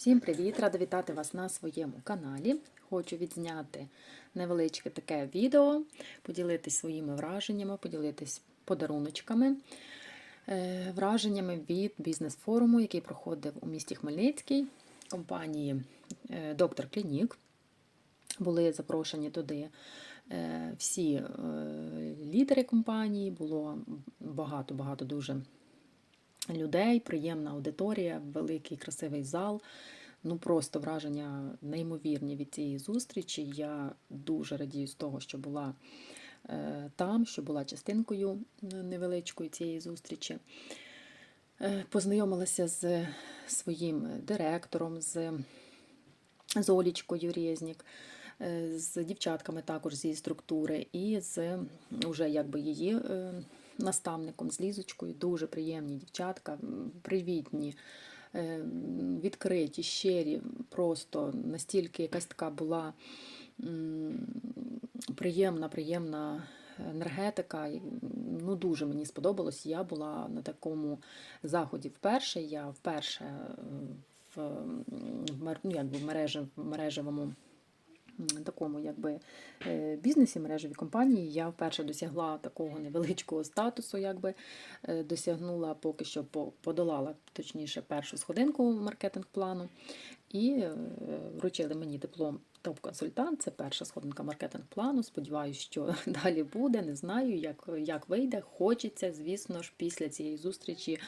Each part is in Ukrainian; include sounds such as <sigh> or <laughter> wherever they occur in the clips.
Всім привіт! Рада вітати вас на своєму каналі. Хочу відзняти невеличке таке відео, поділитись своїми враженнями, поділитись подаруночками, е, враженнями від бізнес-форуму, який проходив у місті Хмельницький, компанії е, Доктор Клінік. Були запрошені туди е, всі лідери компанії, було багато-багато дуже людей, приємна аудиторія, великий красивий зал. Ну просто враження неймовірні від цієї зустрічі. Я дуже радію з того, що була е, там, що була частинкою невеличкою цієї зустрічі. Е, Познайомилася з своїм директором, з, з Олічкою Резнік, е, з дівчатками також з її структури, і з уже якби її е, наставником, з Лізочкою. Дуже приємні дівчатка, привітні, е, відкриті, щирі, просто настільки якась така була приємна, приємна енергетика. Ну, дуже мені сподобалось. Я була на такому заході вперше. Я вперше е, в, ну, якби в мережевому такому якби е, бізнесі, мережевій компанії. Я вперше досягла такого невеличкого статусу, якби е, досягнула поки що по- подолала точніше першу сходинку маркетинг-плану. І е, вручили мені диплом топ-консультант. Це перша сходинка маркетинг-плану. Сподіваюся, що <laughs> далі буде. Не знаю, як, як вийде. Хочеться, звісно ж, після цієї зустрічі.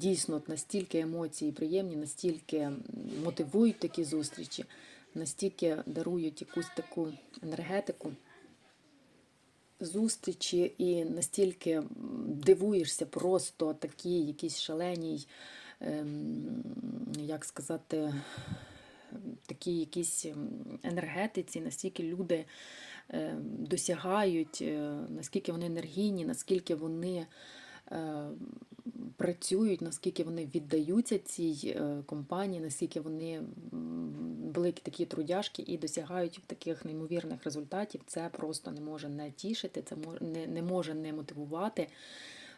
Дійсно, настільки емоції приємні, настільки мотивують такі зустрічі, настільки дарують якусь таку енергетику зустрічі, і настільки дивуєшся просто такій якійсь шаленій, ем, як сказати, такій якійсь ем, енергетиці, настільки люди е, досягають, е, наскільки вони енергійні, наскільки вони працюють, наскільки вони віддаються цій е, компанії, наскільки вони великі такі трудяжки і досягають таких неймовірних результатів. Це просто не може не тішити, це не, може не мотивувати.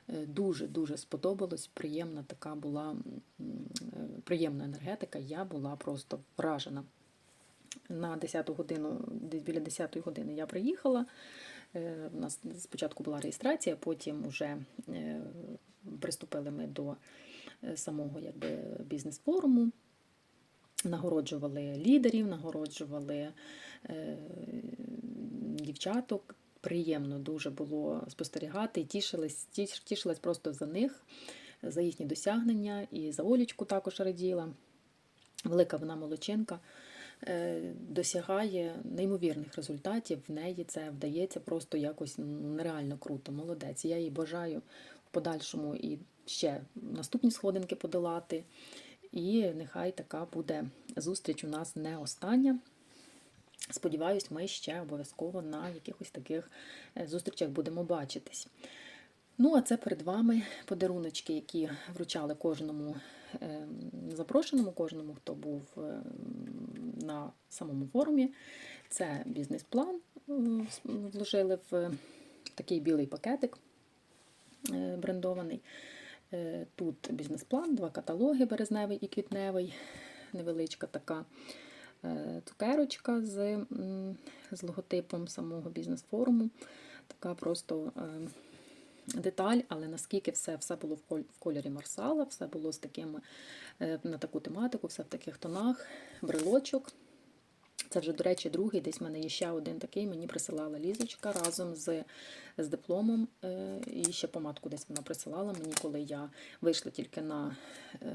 Е, Дуже дуже сподобалось. Приємна така була е, приємна енергетика. Я була просто вражена. На 10 годину, десь біля 10 години я приїхала. Е, У нас спочатку була реєстрація, потім вже е, приступили ми до е, самого якби, бізнес-форуму. Нагороджували лідерів, нагороджували е, дівчаток. Приємно дуже було спостерігати і тішилась, тіш- тішилась просто за них, за їхні досягнення. І за Олічку також раділа. Велика вона молодчинка е, досягає неймовірних результатів. В неї це вдається просто якось ну, нереально круто. Молодець. Я їй бажаю в подальшому і ще наступні сходинки подолати. І нехай така буде зустріч у нас не остання. Сподіваюсь, ми ще обов'язково на якихось таких е, зустрічах будемо бачитись. Ну, а це перед вами подаруночки, які вручали кожному е, запрошеному, кожному, хто був е, на самому форумі. Це бізнес-план е, вложили в такий білий пакетик е, брендований. Е, Тут бізнес-план, два каталоги березневий і квітневий, невеличка така цукерочка з, з логотипом самого бізнес-форуму. Така просто деталь, але наскільки все, все було в кольорі Марсала, все було з таким, е, на таку тематику, все в таких тонах, брелочок. Це вже, до речі, другий. Десь в мене є ще один такий. Мені присилала Лізочка разом з, з дипломом. е, І ще помадку десь вона присилала мені, коли я вийшла тільки на, е,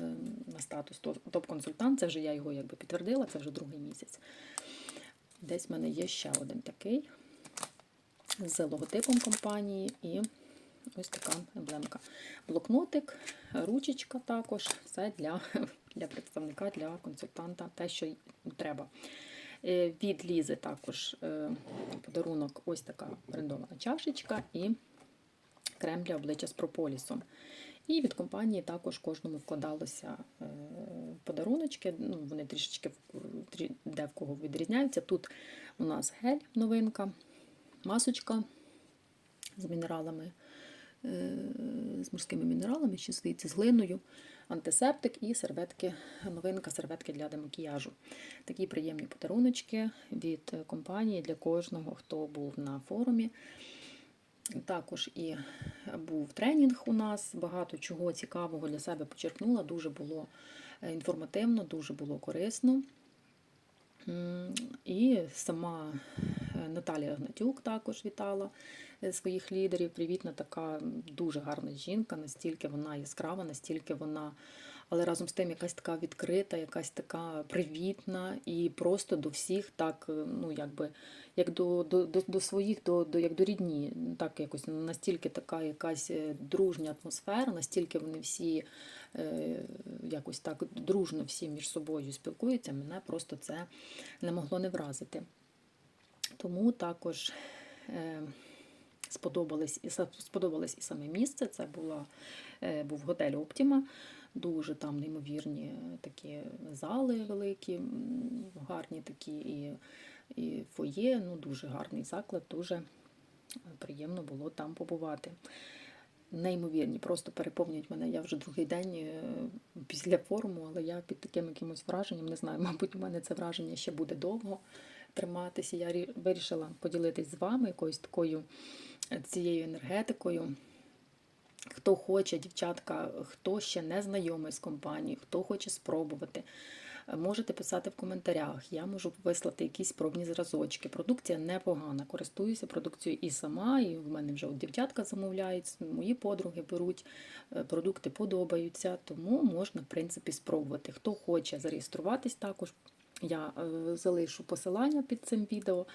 на статус топ- топ-консультант. Це вже я його якби підтвердила, це вже другий місяць. Десь в мене є ще один такий з логотипом компанії і ось така емблемка. Блокнотик, ручечка також. Все для, для представника, для консультанта, те, що треба. Е, Від Лізи також е, подарунок ось така брендована чашечка і крем для обличчя з прополісом. І від компанії також кожному вкладалося е, подаруночки. Ну, вони трішечки де в кого відрізняються. Тут у нас гель новинка, масочка з мінералами, з морськими мінералами, ще здається, з глиною. антисептик і серветки, новинка серветки для демакіяжу. Такі приємні подаруночки від компанії для кожного, хто був на форумі. Також і був тренінг у нас, багато чого цікавого для себе почерпнула. Дуже було е, інформативно, дуже було корисно. І сама е, Наталія Гнатюк також вітала е, своїх лідерів. Привітна така дуже гарна жінка, настільки вона яскрава, настільки вона, але разом з тим якась така відкрита, якась така привітна і просто до всіх так, е, ну якби як до, до, до, до своїх, до, до, як до рідні. Так якось настільки така якась е, дружня атмосфера, настільки вони всі якось так дружно всі між собою спілкуються, мене просто це не могло не вразити. Тому також е, сподобалось, і, сподобалось і саме місце. Це була, е, був готель Оптіма. Дуже там неймовірні е, такі зали великі, гарні такі і, і фоє. Ну, дуже гарний заклад, дуже приємно було там побувати. Неймовірні, просто переповнюють мене. Я вже другий день після форуму, але я під таким якимось враженням, не знаю, <laughs> мабуть, у мене це враження ще буде довго триматися. Я вирішила поділитись з вами якоюсь такою е, цією енергетикою. Хто хоче, дівчатка, хто ще не знайомий з компанією, хто хоче спробувати, е, можете писати в коментарях. Я можу вислати якісь пробні зразочки. Продукція непогана. Користуюся продукцією і сама, і в мене вже от дівчатка замовляють, мої подруги беруть, е, продукти подобаються, тому можна, в принципі, спробувати. Хто хоче зареєструватись також, я е, залишу посилання під цим відео.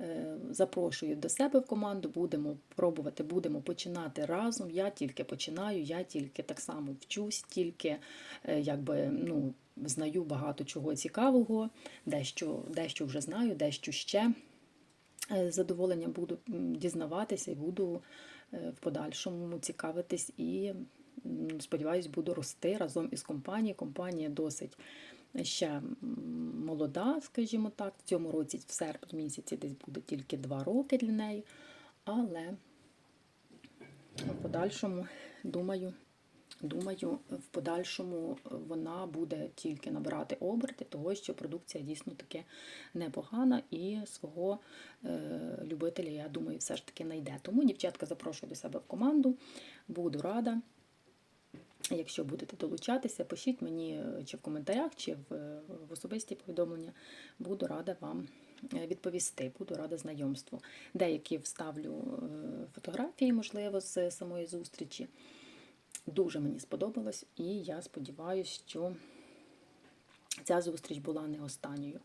Е, Запрошую до себе в команду, будемо пробувати, будемо починати разом. Я тільки починаю, я тільки так само вчусь, тільки е, якби ну, знаю багато чого цікавого, дещо, дещо вже знаю, дещо ще. З задоволенням буду дізнаватися і буду в подальшому цікавитись і сподіваюсь, буду рости разом із компанією. Компанія досить ще молода, скажімо так. В цьому році, в серпні місяці, десь буде тільки два роки для неї. Але в подальшому, думаю, думаю, в подальшому вона буде тільки набирати оберти, того що продукція дійсно таки непогана і свого е, любителя, я думаю, все ж таки знайде. Тому, дівчатка, запрошую до себе в команду. Буду рада. Якщо будете долучатися, пишіть мені е, чи в коментарях, чи в, е, в особисті повідомлення. Буду рада вам е, відповісти, буду рада знайомству. Деякі вставлю фотографії, можливо, з самої зустрічі. Дуже мені сподобалось, і я сподіваюся, що ця зустріч була не останньою.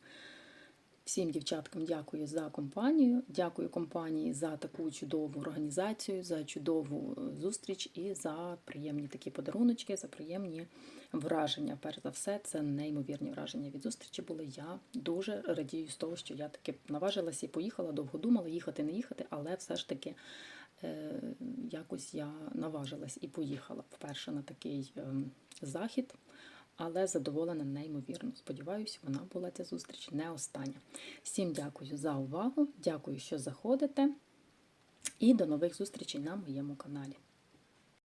Всім дівчаткам дякую за компанію. Дякую компанії за таку чудову організацію, за чудову е, зустріч і за приємні такі подаруночки, за приємні враження. Перш за все, це неймовірні враження від зустрічі були. Я дуже радію з того, що я таки наважилася і поїхала, довго думала, їхати, не їхати, але все ж таки е, якось я наважилась і поїхала вперше на такий ем, захід але задоволена неймовірно. Сподіваюся, вона була ця зустріч не остання. Всім дякую за увагу, дякую, що заходите, і до нових зустрічей на моєму каналі.